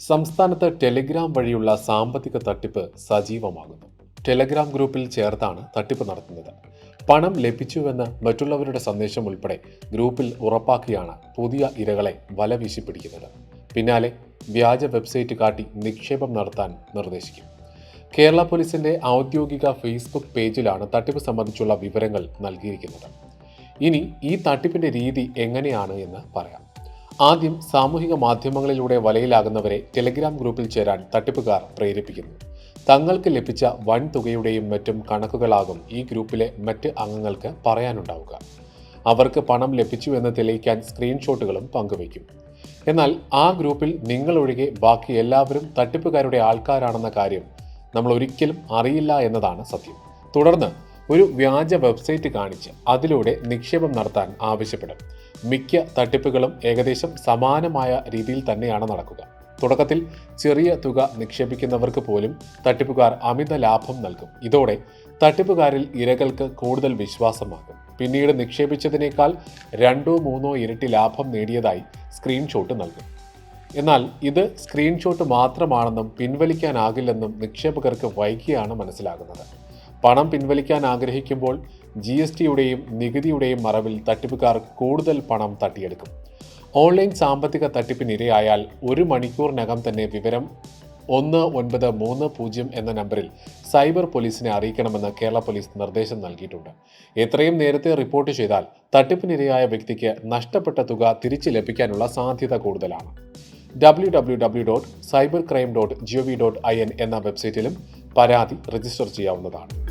സംസ്ഥാനത്ത് ടെലിഗ്രാം വഴിയുള്ള സാമ്പത്തിക തട്ടിപ്പ് സജീവമാകുന്നു. ടെലഗ്രാം ഗ്രൂപ്പിൽ ചേർത്താണ് തട്ടിപ്പ് നടത്തുന്നത്. പണം ലഭിച്ചുവെന്ന് മറ്റുള്ളവരുടെ സന്ദേശം ഉൾപ്പെടെ ഗ്രൂപ്പിൽ ഉറപ്പാക്കിയാണ് പുതിയ ഇരകളെ വല വീശിപ്പിടിക്കുന്നത് പിന്നാലെ വ്യാജ വെബ്സൈറ്റ് കാട്ടി നിക്ഷേപം നടത്താൻ നിർദ്ദേശിക്കും. കേരള പോലീസിന്റെ ഔദ്യോഗിക ഫേസ്ബുക്ക് പേജിലാണ് തട്ടിപ്പ് സംബന്ധിച്ചുള്ള വിവരങ്ങൾ നൽകിയിരിക്കുന്നത്. ഇനി ഈ തട്ടിപ്പിന്റെ രീതി എങ്ങനെയാണ് എന്ന് പറയാം. ആദ്യം സാമൂഹിക മാധ്യമങ്ങളിലൂടെ വലയിലാകുന്നവരെ ടെലിഗ്രാം ഗ്രൂപ്പിൽ ചേരാൻ തട്ടിപ്പുകാർ പ്രേരിപ്പിക്കുന്നു. തങ്ങൾക്ക് ലഭിച്ച വൻ തുകയുടെയും മറ്റും കണക്കുകളാകും ഈ ഗ്രൂപ്പിലെ മറ്റ് അംഗങ്ങൾക്ക് പറയാനുണ്ടാവുക. അവർക്ക് പണം ലഭിച്ചു എന്ന് തെളിയിക്കാൻ സ്ക്രീൻഷോട്ടുകളും പങ്കുവയ്ക്കും. എന്നാൽ ആ ഗ്രൂപ്പിൽ നിങ്ങളൊഴികെ ബാക്കി എല്ലാവരും തട്ടിപ്പുകാരുടെ ആൾക്കാരാണെന്ന കാര്യം നമ്മൾ ഒരിക്കലും അറിയില്ല എന്നതാണ് സത്യം. തുടർന്ന് ഒരു വ്യാജ വെബ്സൈറ്റ് കാണിച്ച് അതിലൂടെ നിക്ഷേപം നടത്താൻ ആവശ്യപ്പെടും. മിക്ക തട്ടിപ്പുകളും ഏകദേശം സമാനമായ രീതിയിൽ തന്നെയാണ് നടക്കുക. തുടക്കത്തിൽ ചെറിയ തുക നിക്ഷേപിക്കുന്നവർക്ക് പോലും തട്ടിപ്പുകാർ അമിത ലാഭം നൽകും. ഇതോടെ തട്ടിപ്പുകാരിൽ ഇരകൾക്ക് കൂടുതൽ വിശ്വാസമാകും. പിന്നീട് നിക്ഷേപിച്ചതിനേക്കാൾ രണ്ടോ മൂന്നോ ഇരട്ടി ലാഭം നേടിയതായി സ്ക്രീൻഷോട്ട് നൽകും. എന്നാൽ ഇത് സ്ക്രീൻഷോട്ട് മാത്രമാണെന്നും പിൻവലിക്കാനാകില്ലെന്നും നിക്ഷേപകർക്ക് വൈകിയാണ് മനസ്സിലാകുന്നത്. പണം പിൻവലിക്കാൻ ആഗ്രഹിക്കുമ്പോൾ ജി എസ് ടിയുടെയും നികുതിയുടെയും മറവിൽ തട്ടിപ്പുകാർ കൂടുതൽ പണം തട്ടിയെടുക്കും. ഓൺലൈൻ സാമ്പത്തിക തട്ടിപ്പിനിരയായാൽ ഒരു മണിക്കൂറിനകം തന്നെ വിവരം ഒന്ന് ഒൻപത് മൂന്ന് പൂജ്യം എന്ന നമ്പറിൽ സൈബർ പോലീസിനെ അറിയിക്കണമെന്ന് കേരള പോലീസ് നിർദ്ദേശം നൽകിയിട്ടുണ്ട്. എത്രയും നേരത്തെ റിപ്പോർട്ട് ചെയ്താൽ തട്ടിപ്പിനിരയായ വ്യക്തിക്ക് നഷ്ടപ്പെട്ട തുക തിരിച്ചു ലഭിക്കാനുള്ള സാധ്യത കൂടുതലാണ്. W W W dot cyber crime dot G O V dot I N എന്ന വെബ്സൈറ്റിലും പരാതി രജിസ്റ്റർ ചെയ്യാവുന്നതാണ്.